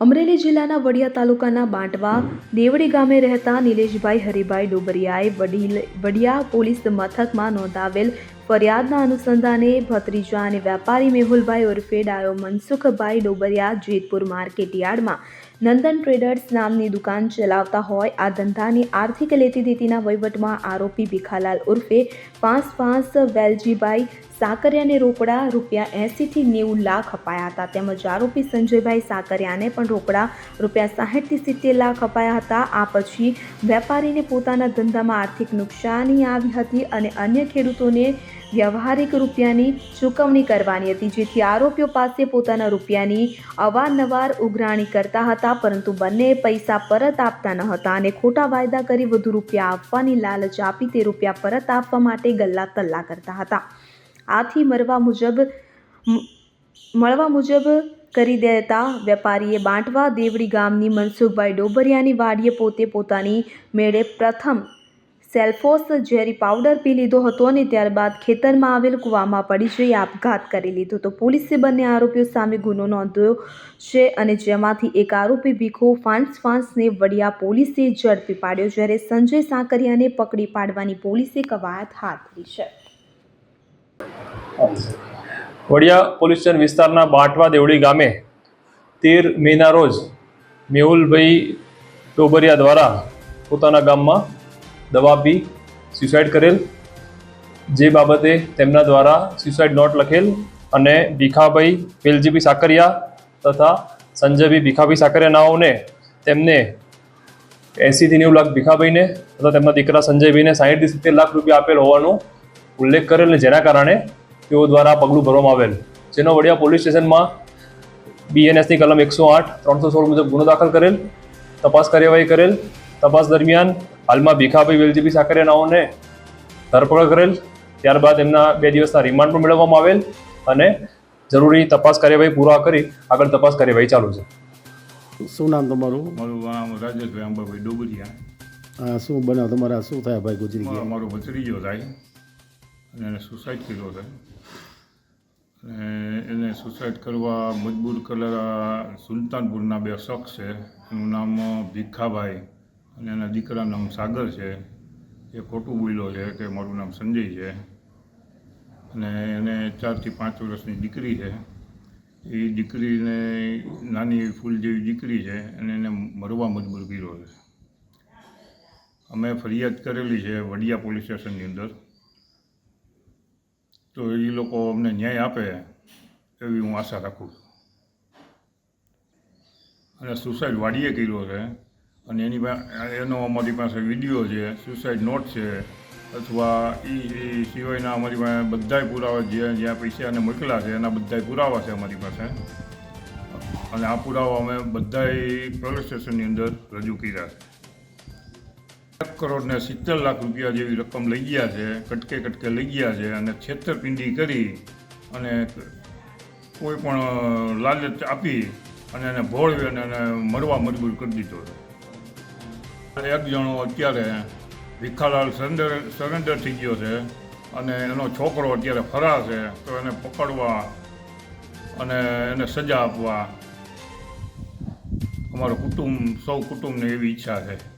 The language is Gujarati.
અમરેલી જિલ્લાના વડિયા તાલુકાના બાંટવા દેવડી ગામે રહેતા નિલેશભાઈ હરિભાઈ ડોબરિયાએ વડીલ, વડિયા પોલીસ મથકમાં નોંધાવેલ ફરિયાદના અનુસંધાને ભત્રીજા અને વેપારી મેહુલભાઈ ઉર્ફે ડાયો મનસુખભાઈ ડોબરિયા જેતપુર માર્કેટ યાર્ડમાં નંદન ટ્રેડર્સ નામની દુકાન ચલાવતા હોય આ ધંધાની આર્થિક લેતી દેતીના વહીવટમાં આરોપી ભીખાલાલ ઉર્ફે પાંચ પાંચ વેલજીભાઈ સાકરિયાને રોકડા રૂપિયા એંસીથી નેવું લાખ અપાયા હતા. તેમજ આરોપી સંજયભાઈ સાકરિયાને પણ રોકડા રૂપિયા સાહીઠથી સિત્તેર લાખ અપાયા હતા. આ પછી વેપારીને પોતાના ધંધામાં આર્થિક નુકસાની આવી હતી અને અન્ય ખેડૂતોને વ્યવહારિક રૂપિયાની ચૂકવણી કરવાની હતી. જેથી આરોપીઓ પાસે પોતાના રૂપિયાની અવારનવાર ઉઘરાણી કરતા હતા, પરંતુ બંને પૈસા પરત આપતા ન હતા અને ખોટા વાયદા કરી વધુ રૂપિયા આપવાની લાલચ આપી તે રૂપિયા પરત આપવા માટે ગલ્લા તલ્લા કરતા હતા. આથી મરવા મુજબ મળવા મુજબ કરી દેતા વેપારીએ બાંટવા દેવડી ગામની મનસુખભાઈ ડોબરિયાની વાડીએ પોતે પોતાની મેળે પ્રથમ સેલ્ફોસ ઝેરી પાવડર પી લીધો હતો અને ત્યારબાદ ખેતરમાં આવેલ કૂવામાં પડી જઈ આપઘાત કરી લીધો તો પોલીસે બંને આરોપીઓ સામે ગુનો નોંધ્યો છે અને જેમાંથી એક આરોપી ભીખો ફાંસ ફાંસને વડિયા પોલીસે ઝડપી પાડ્યો. જ્યારે સંજય સાકરિયાને પકડી પાડવાની પોલીસે કવાયત હાથ ધરી છે. વડિયા પોલીસ સ્ટેશન વિસ્તારના બાટવા દેવડી ગામે તેર મેના રોજ મેહુલભાઈ ટોબરિયા દ્વારા પોતાના ગામમાં દવા પી સ્યુસાઇડ કરેલ. જે બાબતે તેમના દ્વારા સ્યુસાઇડ નોટ લખેલ અને ભીખાભાઈ વેલજીભી સાકરિયા તથા સંજયભાઈ ભીખાભાઈ સાકરિયા નાઓને તેમને એંસીથી નેવું લાખ ભીખાભાઈને તથા તેમના દીકરા સંજયભાઈને સાહીઠથી સિત્તેર લાખ રૂપિયા આપેલ હોવાનો ઉલ્લેખ કરેલ જેના કારણે તેઓ દ્વારા પગલું ભરવામાં આવેલ. જેનો વડિયા પોલીસ સ્ટેશનમાં બીએનએસની કલમ એકસો આઠ ત્રણસો સોળ મુજબ ગુનો દાખલ કરેલ. તપાસ કાર્યવાહી કરેલ. તપાસ દરમિયાન હાલમાં ભીખાભાઈ વેલજીભાઈ સાકરિયાનાઓને ધરપકડ કરેલ. ત્યારબાદ એમના બે દિવસના રિમાન્ડ પણ મેળવવામાં આવેલ અને જરૂરી તપાસ કાર્યવાહી પૂરા કરી આગળ તપાસ કાર્યવાહી ચાલુ છે. શું નામ તમારું? મારું નામ રાજેશભાઈ અંબાભાઈ ડોબરિયા. શું બનાવ તમારા? શું થયા ભાઈ ગુજરી ગયા? મારો ભત્રીજો થાય. એને સુસાઇડ કર્યો છે. અને એને સુસાઇડ કરવા મજબૂર કરેલા સુલતાનપુરના બે શખ્સ છે. એનું નામ ભીખાભાઈ અને એના દીકરાનું નામ સાગર છે. એ ખોટું બોલ્યો છે કે મારું નામ સંજય છે. અને એને ચારથી પાંચ વર્ષની દીકરી છે. એ દીકરીને નાની ફૂલ જેવી દીકરી છે અને એને મરવા મજબૂર કર્યો છે. અમે ફરિયાદ કરેલી છે વડિયા પોલીસ સ્ટેશનની અંદર. તો એ લોકો અમને ન્યાય આપે એવી હું આશા રાખું અને સુસાઇડ વાડીએ કર્યો છે. અને એની એનો અમારી પાસે વીડિયો છે સુસાઇડ નોટ છે, અથવા એ સિવાયના અમારી પાસે બધાય પુરાવા જ્યાં જ્યાં પૈસા એને મોકલ્યા છે, એના બધાય પુરાવા છે અમારી પાસે. અને આ પુરાવા અમે બધાય પોલીસ સ્ટેશનની અંદર રજૂ કર્યા છે. એક કરોડ ને સિત્તેર લાખ રૂપિયા જેવી રકમ લઈ ગયા છે, કટકે કટકે લઈ ગયા છે અને છેતરપિંડી કરી અને કોઈ પણ લાલચ આપી અને એને ભોળવી અને એને મરવા મજબૂર કરી દીધો છે. એક જણો અત્યારે ભીખાલાલ સરેન્ડર સરેન્ડર થઈ ગયો છે અને એનો છોકરો અત્યારે ફરા છે, તો એને પકડવા અને એને સજા આપવા. અમારું કુટુંબ, સૌ કુટુંબને એવી ઈચ્છા છે.